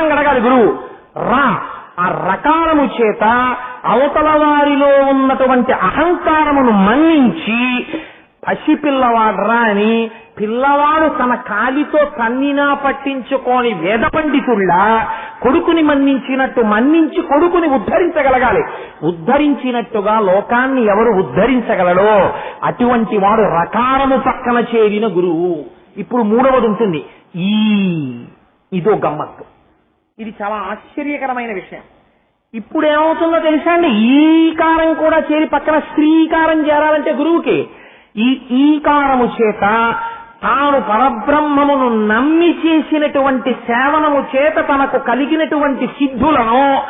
ప్రశ్న అడగాలి గురువు. రా. ఆ రకాలము చేత అవతల వారిలో ఉన్నటువంటి అహంకారమును మన్నించి పసిపిల్లవాడ్రా అని పిల్లవాడు తన కాలితో తన్నినా పట్టించుకోని వేద పండితుల్లా కొడుకుని మన్నించినట్టు మన్నించి కొడుకుని ఉద్ధరించగలగాలి. ఉద్ధరించినట్టుగా లోకాన్ని ఎవరు ఉద్ధరించగలడో అటువంటి వాడు రకారము పక్కన చేరిన గురువు. ఇప్పుడు మూడవది ఉంటుంది. ఈ ఇదో గమ్మత్తు. ఇది చాలా ఆశ్చర్యకరమైన విషయం. ఇప్పుడు ఏమవుతుందో తెలుసా అండి? ఈకారం కూడా చేరి పక్కన శ్రీకారం చేరాలంటే గురువుకి. ఈ ఈకారము చేత తాను పరబ్రహ్మమును నమ్మి చేసినటువంటి సేవనము చేత తనకు కలిగినటువంటి సిద్ధులను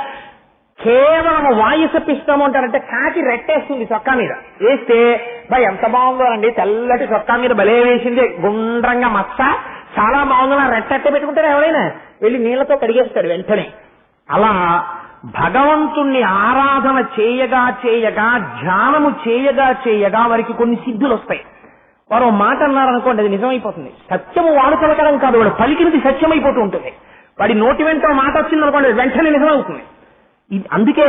కేవలం వాయుసపిస్తాము అంటారంటే కాకి రెట్టేస్తుంది చొక్కా మీద. వేస్తే బా ఎంత బాగుందో అండి తెల్లటి చొక్కా మీద బలే వేసింది గుండ్రంగా మచ్చ చాలా బాగుందో రెట్టట్టే పెట్టుకుంటారు ఎవరైనా? వెళ్ళి నీళ్ళతో కడిగేస్తాడు వెంటనే. అలా భగవంతుణ్ణి ఆరాధన చేయగా చేయగా ధ్యానము చేయగా చేయగా వారికి కొన్ని సిద్ధులు వస్తాయి వారు మాట అన్నారనుకోండి అది నిజమైపోతుంది. సత్యము వాడు పలకడం కాదు వాడు పలికినది సత్యమైపోతూ ఉంటుంది. వాడి నోటి వెంట మాట వచ్చింది అనుకోండి వెంటనే నిజమవుతుంది. అందుకే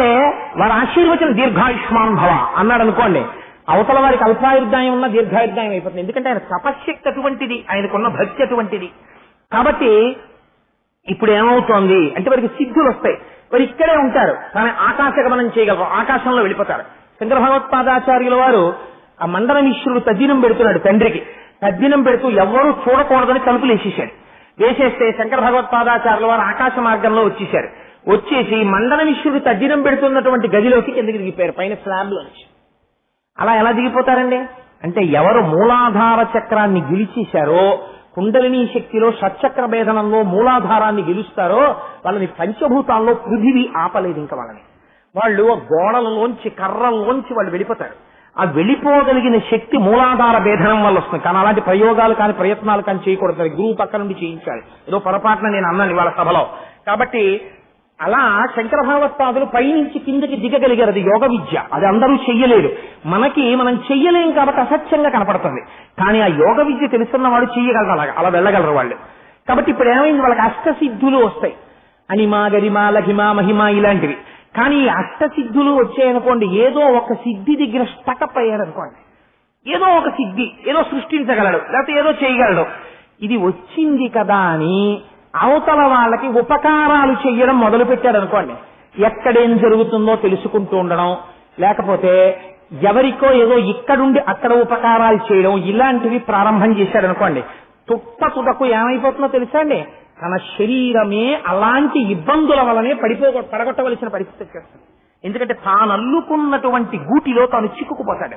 వారి ఆశీర్వచన దీర్ఘాయుష్మాన్ భవ అన్నాడు అనుకోండి అవతల వారికి అల్పాయుర్దాయం ఉన్న దీర్ఘాయుర్దాయం అయిపోతుంది. ఎందుకంటే ఆయన తపశ్శక్తి అటువంటిది ఆయనకున్న భక్తి అటువంటిది. కాబట్టి ఇప్పుడు ఏమవుతోంది? అంటే వారికి సిద్ధులు వస్తాయి. వారు ఇక్కడే ఉంటారు. కానీ ఆకాశ గమనం చేయగలరు. ఆకాశంలో వెళ్ళిపోతారు. శంకర భగవత్పాదాచార్యుల వారు ఆ మండల మిశ్రుడు తద్దినం పెడుతున్నాడు తండ్రికి. తద్దినం పెడుతూ ఎవరూ చూడకూడదని తలుపులు వేసేశాడు. వేసేస్తే శంకర భగవత్పాదాచార్యుల వారు ఆకాశ మార్గంలో వచ్చేశారు. వచ్చేసి మండల మిశ్రుడు తద్దినం పెడుతున్నటువంటి గదిలోకి కిందకి దిగిపోయారు. పైన స్లాబ్ నుంచి అలా ఎలా దిగిపోతారండి? అంటే ఎవరు మూలాధార చక్రాన్ని గెలిచేశారో కుండలిని శక్తిలో షట్చక్ర భేదనంలో మూలాధారాన్ని గెలుస్తారో వాళ్ళని పంచభూతాల్లో పృథివీ ఆపలేదు ఇంకా వాళ్ళని. వాళ్ళు గోడలలోంచి కర్రల్లోంచి వాళ్ళు వెళ్ళిపోతారు. ఆ వెళ్ళిపోగలిగిన శక్తి మూలాధార భేదనం వల్ల వస్తుంది. కానీ అలాంటి ప్రయోగాలు కానీ ప్రయత్నాలు కానీ చేయకూడదు. గురువు పక్క నుండి చేయించాలి. ఏదో పొరపాటున నేను అన్నాను ఇవాళ సభలో. కాబట్టి అలా శంకర భగవత్పాదులు పైనుంచి కిందకి దిగగలిగారు. అది యోగ విద్య. అది అందరూ చెయ్యలేరు. మనకి మనం చెయ్యలేం కాబట్టి అసత్యంగా కనపడుతుంది. కానీ ఆ యోగ విద్య తెలుసున్న వాడు చెయ్యగలరు అలాగా అలా వెళ్ళగలరు వాళ్ళు. కాబట్టి ఇప్పుడు ఏమైంది? వాళ్ళకి అష్టసిద్ధులు వస్తాయి. అనిమా గరిమా లఘిమా మహిమ ఇలాంటివి. కానీ ఈ అష్టసిద్ధులు వచ్చాయనుకోండి ఏదో ఒక సిద్ధి దగ్గర స్టకప్ అయ్యాడు అనుకోండి ఏదో ఒక సిద్ధి ఏదో సృష్టించగలడు లేకపోతే ఏదో చేయగలడు. ఇది వచ్చింది కదా అని అవతల వాళ్ళకి ఉపకారాలు చెయ్యడం మొదలు పెట్టాడు అనుకోండి ఎక్కడేం జరుగుతుందో తెలుసుకుంటూ ఉండడం లేకపోతే ఎవరికో ఏదో ఇక్కడుండి అక్కడ ఉపకారాలు చేయడం ఇలాంటివి ప్రారంభం చేశాడు అనుకోండి తుట్ట తుటకు ఏమైపోతుందో తెలుసా అండి? తన శరీరమే అలాంటి ఇబ్బందుల వలనే పడిపో పడగొట్టవలసిన పరిస్థితి వచ్చేస్తుంది. ఎందుకంటే తాను అల్లుకున్నటువంటి గూటిలో తాను చిక్కుకుపోతాడు.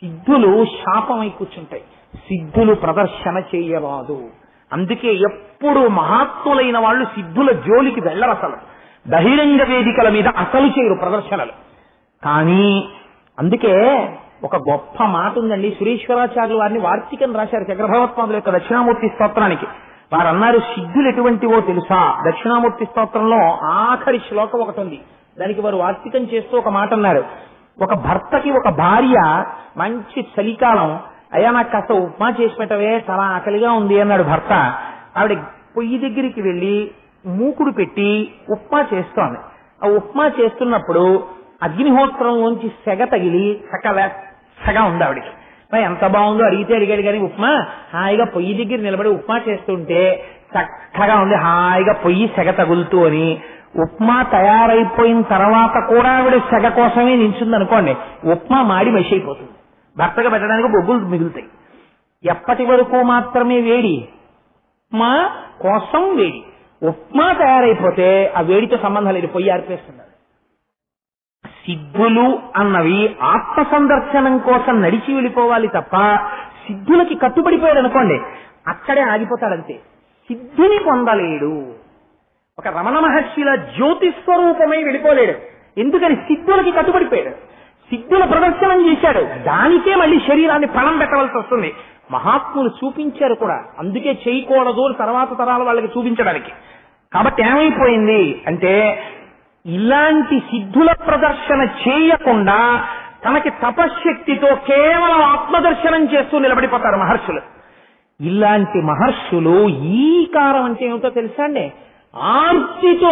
సిద్ధులు శాపమై కూర్చుంటాయి. సిద్ధులు ప్రదర్శన చేయరాదు. అందుకే ఎప్పుడు మహాత్ములైన వాళ్ళు సిద్ధుల జోలికి వెళ్ళరు అసలు. బహిరంగ వేదికల మీద అసలు చేయరు ప్రదర్శనలు. కానీ అందుకే ఒక గొప్ప మాట ఉందండి. సురేశ్వరాచార్యులు వారిని వార్తికం రాశారు చక్రభగవత్పాదుల యొక్క దక్షిణామూర్తి స్తోత్రానికి. వారు అన్నారు సిద్ధులు ఎటువంటివో తెలుసా? దక్షిణామూర్తి స్తోత్రంలో ఆఖరి శ్లోకం ఒకటి ఉంది. దానికి వారు వార్తికం చేస్తూ ఒక మాట అన్నారు. ఒక భర్తకి ఒక భార్య మంచి చలికాలం. అయ్యా నాకు కాస్త ఉప్మా చేసి పెట్టవే చాలా ఆకలిగా ఉంది అన్నాడు భర్త. ఆవిడ పొయ్యి దగ్గరికి వెళ్ళి మూకుడు పెట్టి ఉప్మా చేస్తోంది. ఆ ఉప్మా చేస్తున్నప్పుడు అగ్నిహోత్రంలోంచి సెగ తగిలి సకల సెగ ఉంది ఆవిడకి. ఎంత బాగుందో అడిగితే అడిగాడు కానీ ఉప్మా హాయిగా పొయ్యి దగ్గర నిలబడి ఉప్మా చేస్తుంటే చక్కగా ఉంది హాయిగా పొయ్యి సెగ తగులుతూ అని. ఉప్మా తయారైపోయిన తర్వాత కూడా ఆవిడ సెగ కోసమే నించుంది అనుకోండి ఉప్మా మాడి మసి అయిపోతుంది భర్తగా పెట్టడానికి బొగ్గులు మిగులుతాయి. ఎప్పటి వరకు మాత్రమే వేడి? ఉప్మా కోసం వేడి. ఉప్మా తయారైపోతే ఆ వేడితో సంబంధం లేదు పొయ్యి ఆర్పేస్తున్నారు. సిద్ధులు అన్నవి ఆత్మ సందర్శనం కోసం నడిచి వెళ్ళిపోవాలి తప్ప సిద్ధులకి కట్టుబడిపోయాడు అనుకోండి అక్కడే ఆగిపోతాడంతే. సిద్ధిని పొందలేడు. ఒక రమణ మహర్షిల జ్యోతి స్వరూపమై వెళ్ళిపోలేడు. ఎందుకని? సిద్ధులకి కట్టుబడిపోయాడు. సిద్ధుల ప్రదర్శనం చేశాడు. దానికే మళ్ళీ శరీరాన్ని పణం పెట్టవలసి వస్తుంది. మహాత్ములు చూపించారు కూడా. అందుకే చేయకూడదు తర్వాత తరాల వాళ్ళకి చూపించడానికి. కాబట్టి ఏమైపోయింది అంటే ఇలాంటి సిద్ధుల ప్రదర్శన చేయకుండా తనకి తపశ్శక్తితో కేవలం ఆత్మదర్శనం చేస్తూ నిలబడిపోతారు మహర్షులు. ఇలాంటి మహర్షులు ఈ కారం అంటే ఏమిటో తెలుసా అండి? ఆర్తితో